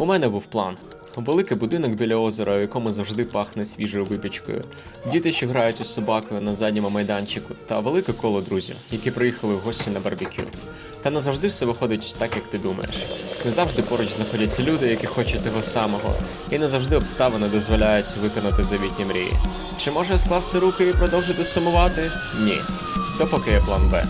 У мене був план. Великий будинок біля озера, у якому завжди пахне свіжою випічкою. Діти, що грають із собакою на задньому майданчику, та велике коло друзів, які приїхали в гості на барбекю. Та не завжди все виходить так, як ти думаєш. Не завжди поруч знаходяться люди, які хочуть того самого, і не завжди обставини дозволяють виконати завітні мрії. Чи може скласти руки і продовжити сумувати? Ні. То поки є план Б.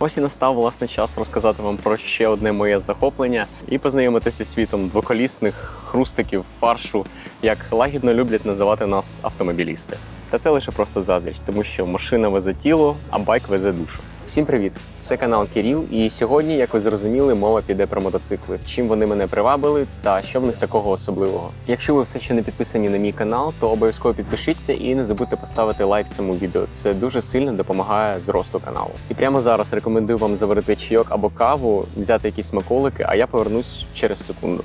Ось і настав власне час розказати вам про ще одне моє захоплення і познайомитися зі світом двоколісних хрустиків, фаршу, як лагідно люблять називати нас автомобілісти. Та це лише просто заздріч, тому що машина везе тіло, а байк везе душу. Всім привіт! Це канал Кіріл, і сьогодні, як ви зрозуміли, мова піде про мотоцикли. Чим вони мене привабили та що в них такого особливого. Якщо ви все ще не підписані на мій канал, то обов'язково підпишіться і не забудьте поставити лайк цьому відео. Це дуже сильно допомагає зросту каналу. І прямо зараз рекомендую вам заварити чайок або каву, взяти якісь смаколики, а я повернусь через секунду.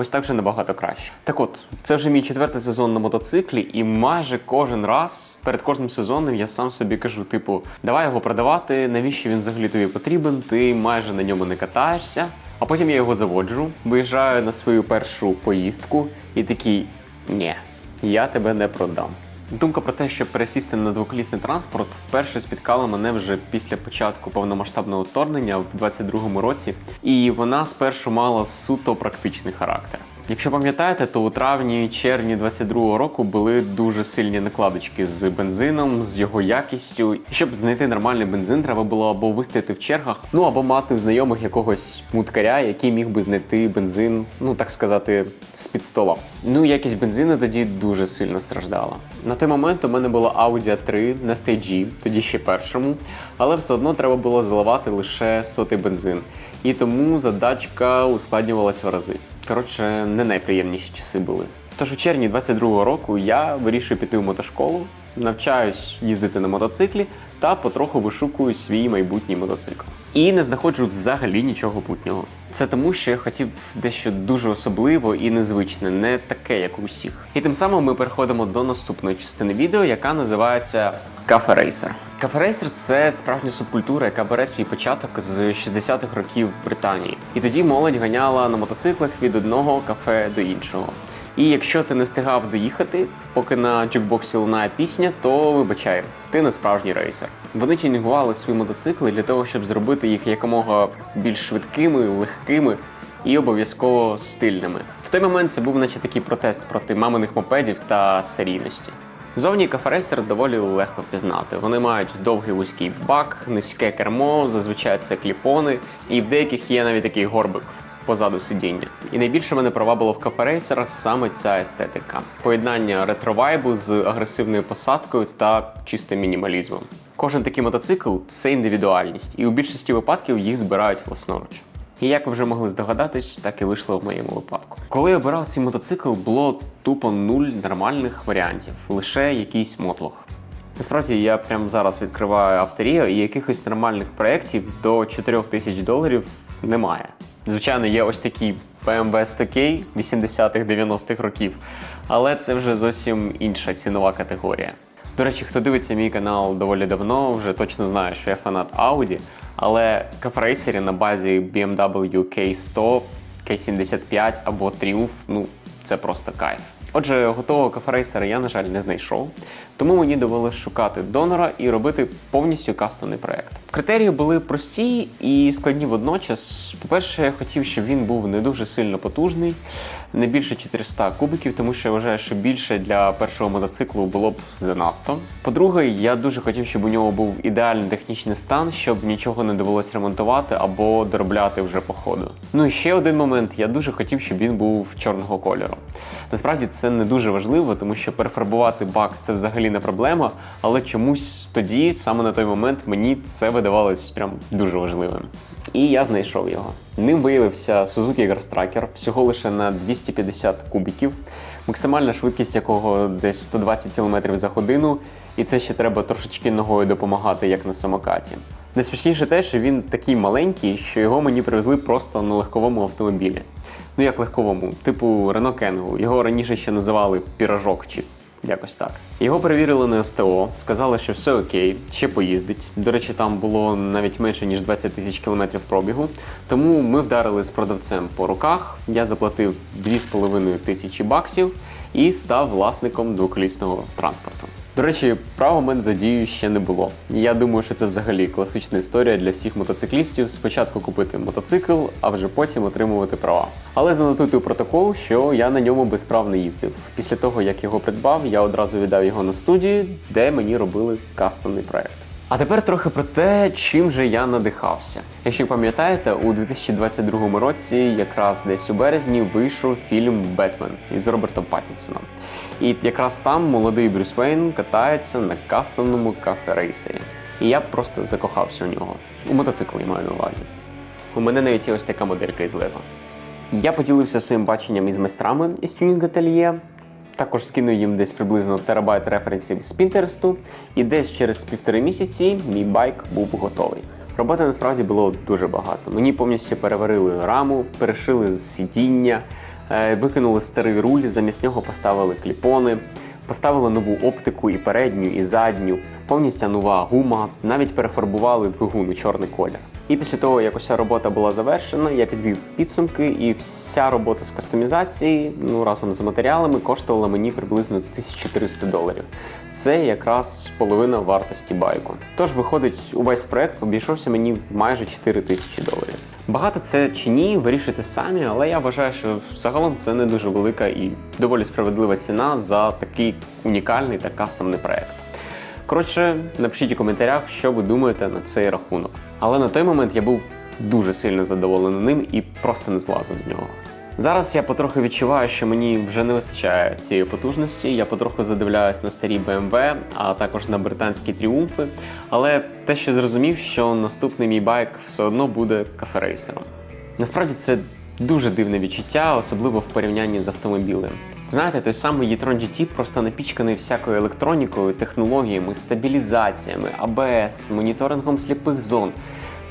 Ось так вже набагато краще. Так от, це вже мій четвертий сезон на мотоциклі, і майже кожен раз перед кожним сезоном я сам собі кажу: типу, давай його продавати, навіщо він взагалі тобі потрібен? Ти майже на ньому не катаєшся. А потім я його заводжу, виїжджаю на свою першу поїздку і такий: ні, я тебе не продам. Думка про те, щоб пересісти на двоколісний транспорт, вперше спіткала мене вже після початку повномасштабного вторгнення в 22-му році, і вона спершу мала суто практичний характер. Якщо пам'ятаєте, то у травні червні 22-го року були дуже сильні накладочки з бензином, з його якістю. Щоб знайти нормальний бензин, треба було або вистояти в чергах, ну або мати в знайомих якогось муткаря, який міг би знайти бензин, ну так сказати, з під стола. Ну якість бензину тоді дуже сильно страждала. На той момент у мене була Audi A3 на стейджі, тоді ще першому, але все одно треба було заливати лише сотий бензин. І тому задачка ускладнювалась в рази. Коротше, не найприємніші часи були. Тож у червні 22-го року я вирішую піти в мотошколу, навчаюсь їздити на мотоциклі та потроху вишукую свій майбутній мотоцикл. І не знаходжу взагалі нічого путнього. Це тому, що я хотів дещо дуже особливо і незвичне, не таке, як у всіх. І тим самим ми переходимо до наступної частини відео, яка називається Cafe Racer – це справжня субкультура, яка бере свій початок з 60-х років Британії. І тоді молодь ганяла на мотоциклах від одного кафе до іншого. І якщо ти не встигав доїхати, поки на джекбоксі лунає пісня, то вибачай, ти не справжній рейсер. Вони тюнінгували свої мотоцикли для того, щоб зробити їх якомога більш швидкими, легкими і обов'язково стильними. В той момент це був наче такий протест проти маминих мопедів та серійності. Зовні каферейсер доволі легко впізнати. Вони мають довгий вузький бак, низьке кермо, зазвичай це кліпони, і в деяких є навіть такий горбик позаду сидіння. І найбільше мене провабило в каферейсерах саме ця естетика: поєднання ретровайбу з агресивною посадкою та чистим мінімалізмом. Кожен такий мотоцикл це індивідуальність, і у більшості випадків їх збирають власноруч. І як ви вже могли здогадатись, так і вийшло в моєму випадку. Коли я обирав свій мотоцикл, було тупо нуль нормальних варіантів, лише якийсь мотлох. Насправді я прямо зараз відкриваю авторію і якихось нормальних проєктів до 4 тисяч доларів немає. Звичайно, є ось такі BMW 100K 80-х 90-х років, але це вже зовсім інша цінова категорія. До речі, хто дивиться мій канал доволі давно, вже точно знає, що я фанат Audi, але кафрейсері на базі BMW K100, K75 або Triumph, ну це просто кайф. Отже, готового кафрейсера я, на жаль, не знайшов, тому мені довелося шукати донора і робити повністю кастомний проект. Критерії були прості і складні водночас. По-перше, я хотів, щоб він був не дуже сильно потужний, не більше 400 кубиків, тому що я вважаю, що більше для першого мотоциклу було б занадто. По-друге, я дуже хотів, щоб у нього був ідеальний технічний стан, щоб нічого не довелося ремонтувати або доробляти вже по ходу. Ну і ще один момент: я дуже хотів, щоб він був чорного кольору. Насправді це не дуже важливо, тому що перефарбувати бак це взагалі взагалі не проблема, але чомусь тоді, саме на той момент, мені це видавалось прям дуже важливим. І я знайшов його. Ним виявився Suzuki Ghost всього лише на 250 кубіків, максимальна швидкість якого десь 120 км за годину, і це ще треба трошечки ногою допомагати, як на самокаті. Найсмішніше те, що він такий маленький, що його мені привезли просто на легковому автомобілі. Ну як легковому, типу Renault Kangoo. Його раніше ще називали піражок чи якось так. Його перевірили на СТО, сказали, що все окей, ще поїздить. До речі, там було навіть менше ніж 20 тисяч кілометрів пробігу. Тому ми вдарили з продавцем по руках. Я заплатив 2,5 тисячі баксів і став власником двоколісного транспорту. До речі, права в мене тоді ще не було. Я думаю, що це взагалі класична історія для всіх мотоциклістів. Спочатку купити мотоцикл, а вже потім отримувати права. Але занотуйте у протокол, що я на ньому без прав не їздив. Після того, як його придбав, я одразу віддав його на студію, де мені робили кастомний проект. А тепер трохи про те, чим же я надихався. Якщо пам'ятаєте, у 2022 році, якраз десь у березні, вийшов фільм Бетмен із Робертом Паттінсоном. І якраз там молодий Брюс Вейн катається на кастомному кафе-рейсері. І я просто закохався у нього. У мотоцикл я маю на увазі. У мене навіть є ось така моделька із Лего. Я поділився своїм баченням із майстрами із тюнінг ательє. Також скинув їм десь приблизно терабайт референсів з Пінтересту, і десь через півтори місяці мій байк був готовий. Роботи насправді було дуже багато. Мені повністю переварили раму, перешили сидіння, е, викинули старий руль, замість нього поставили кліпони, поставили нову оптику і передню, і задню, повністю нова гума, навіть перефарбували двигун у чорний колір. І після того, як уся робота була завершена, я підвів підсумки, і вся робота з кастомізації, ну разом з матеріалами, коштувала мені приблизно 1300 доларів. Це якраз половина вартості байку. Тож, виходить, увесь проект обійшовся мені в майже 4000 доларів. Багато це чи ні, вирішите самі, але я вважаю, що загалом це не дуже велика і доволі справедлива ціна за такий унікальний та кастомний проект. Коротше, напишіть у коментарях, що ви думаєте на цей рахунок. Але на той момент я був дуже сильно задоволений ним і просто не злазив з нього. Зараз я потроху відчуваю, що мені вже не вистачає цієї потужності. Я потроху задивляюсь на старі BMW, а також на британські тріумфи. Але те, що зрозумів, що наступний мій байк все одно буде каферейсером. Насправді це дуже дивне відчуття, особливо в порівнянні з автомобілем. Знаєте, той самий e-tron GT просто напічканий всякою електронікою, технологіями, стабілізаціями, ABS, моніторингом сліпих зон.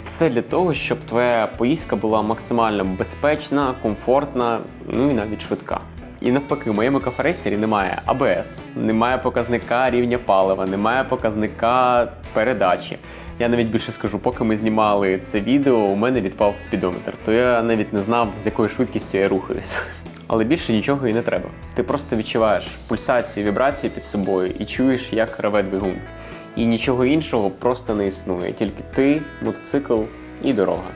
Все для того, щоб твоя поїздка була максимально безпечна, комфортна, ну і навіть швидка. І навпаки, в моєму каферейсері немає АБС, немає показника рівня палива, немає показника передачі. Я навіть більше скажу, поки ми знімали це відео, у мене відпав спідометр, то я навіть не знав, з якою швидкістю я рухаюсь. Але більше нічого і не треба. Ти просто відчуваєш пульсації, вібрації під собою і чуєш, як реве двигун. І нічого іншого просто не існує. Тільки ти, мотоцикл і дорога.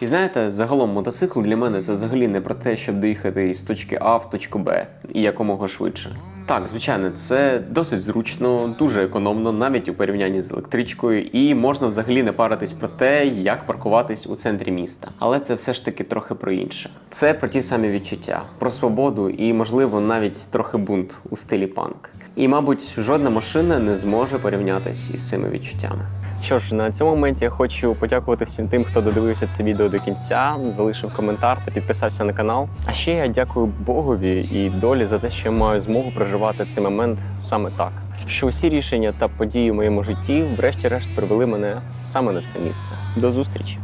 І знаєте, загалом мотоцикл для мене це взагалі не про те, щоб доїхати з точки А в точку Б і якомога швидше. Так, звичайно, це досить зручно, дуже економно, навіть у порівнянні з електричкою, і можна взагалі не паритись про те, як паркуватись у центрі міста. Але це все ж таки трохи про інше. Це про ті самі відчуття, про свободу і, можливо, навіть трохи бунт у стилі панк. І, мабуть, жодна машина не зможе порівнятись із цими відчуттями. Що ж, на цьому моменті я хочу подякувати всім тим, хто додивився це відео до кінця, залишив коментар та підписався на канал. А ще я дякую Богові і долі за те, що я маю змогу проживати цей момент саме так. Що усі рішення та події в моєму житті, врешті-решт, привели мене саме на це місце. До зустрічі!